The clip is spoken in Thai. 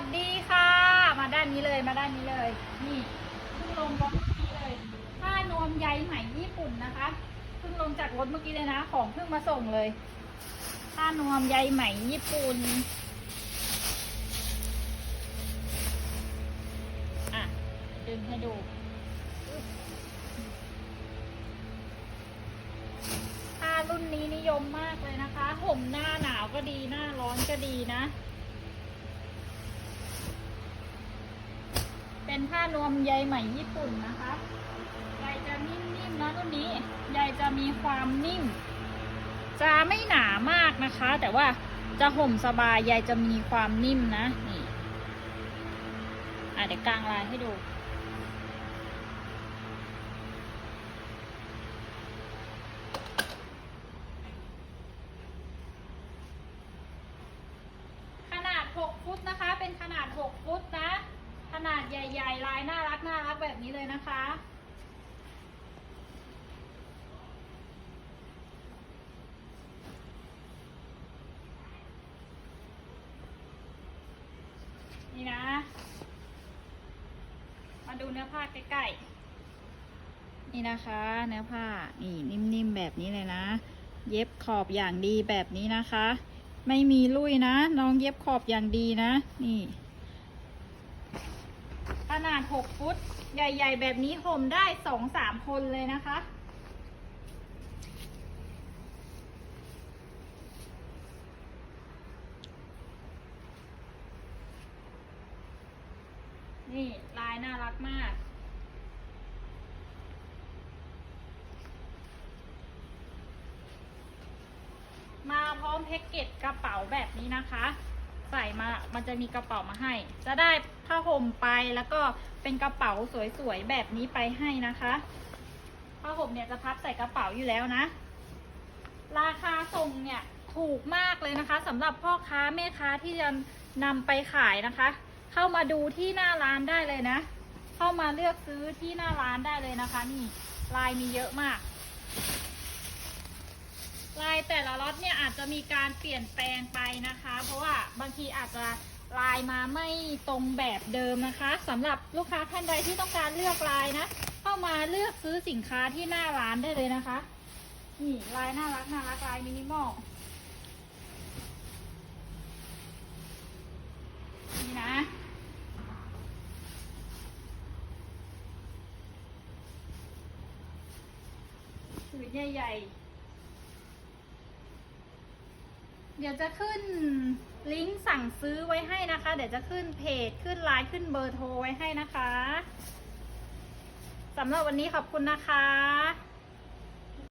วัสดีค่ะ มาด้านนี้เลยมาด้านนี้เลย นี่เพิ่งลงรถเมื่อกี้เลยผ้านวมใยไหมญี่ปุ่นนะคะเพิ่งลงจากรถเมื่อกี้เลยนะ ของเพิ่งมาส่งเลยผ้านวมใยไหมญี่ปุ่นอะดึงให้ดูผ้ารุ่นนี้นิยมมากเลยนะคะห่มหน้าหนาวก็ดีหน้าร้อนก็ดีนะ เป็นผ้านวมใยไหมญี่ปุ่นนะคะใยจะนิ่มๆนะรุ่นนี้ใยจะมีความนิ่ม จะไม่หนามากนะคะ แต่ว่าจะห่มสบายใยจะมีความนิ่มนะนี่อะเดี๋ยวกลางลายให้ดูขนาด6ฟุตนะคะ เป็นขนาด 6 ฟุตนะ ขนาดใหญ่ๆลายน่ารักน่ารักแบบนี้เลยนะคะ นี่นะ มาดูเนื้อผ้าใกล้ๆ นี่นะคะ เนื้อผ้า นี่นิ่มๆแบบนี้เลยนะ เย็บขอบอย่างดีแบบนี้นะคะ ไม่มีลุยนะ น้องเย็บขอบอย่างดีนะ นี่ ขนาด 6 ฟุต ใหญ่ ๆ แบบนี้ห่มได้ 2-3 คนเลยนะคะ นี่ลายน่ารักมากมาพร้อมแพ็กเกจกระเป๋าแบบนี้นะคะ ใส่มา มันจะมีกระเป๋ามาให้ จะได้ผ้าห่มไปแล้วก็เป็นกระเป๋าสวยๆแบบนี้ไปให้นะคะ ผ้าห่มเนี่ยจะพับใส่กระเป๋าอยู่แล้วนะ ราคาส่งเนี่ยถูกมากเลยนะคะสำหรับพ่อค้าแม่ค้าที่จะนำไปขายนะคะ เข้ามาดูที่หน้าร้านได้เลยนะ เข้ามาเลือกซื้อที่หน้าร้านได้เลยนะคะ นี่ลายมีเยอะมาก ลายแต่ละล็อตเนี่ยอาจจะมีการเปลี่ยนแปลงไปนะคะ เพราะว่าบางทีอาจจะลายมาไม่ตรงแบบเดิมนะคะสำหรับลูกค้าท่านใดที่ต้องการเลือกลายนะ เข้ามาเลือกซื้อสินค้าที่หน้าร้านได้เลยนะคะ นี่ลายน่ารักน่ารักลายมินิมอลนี่นะผืนใหญ่ๆ เดี๋ยวจะขึ้นลิงก์สั่งซื้อไว้ให้นะคะ เดี๋ยวจะขึ้นเพจขึ้นไลน์ขึ้นเบอร์โทรไว้ให้นะคะสำหรับวันนี้ขอบคุณนะคะ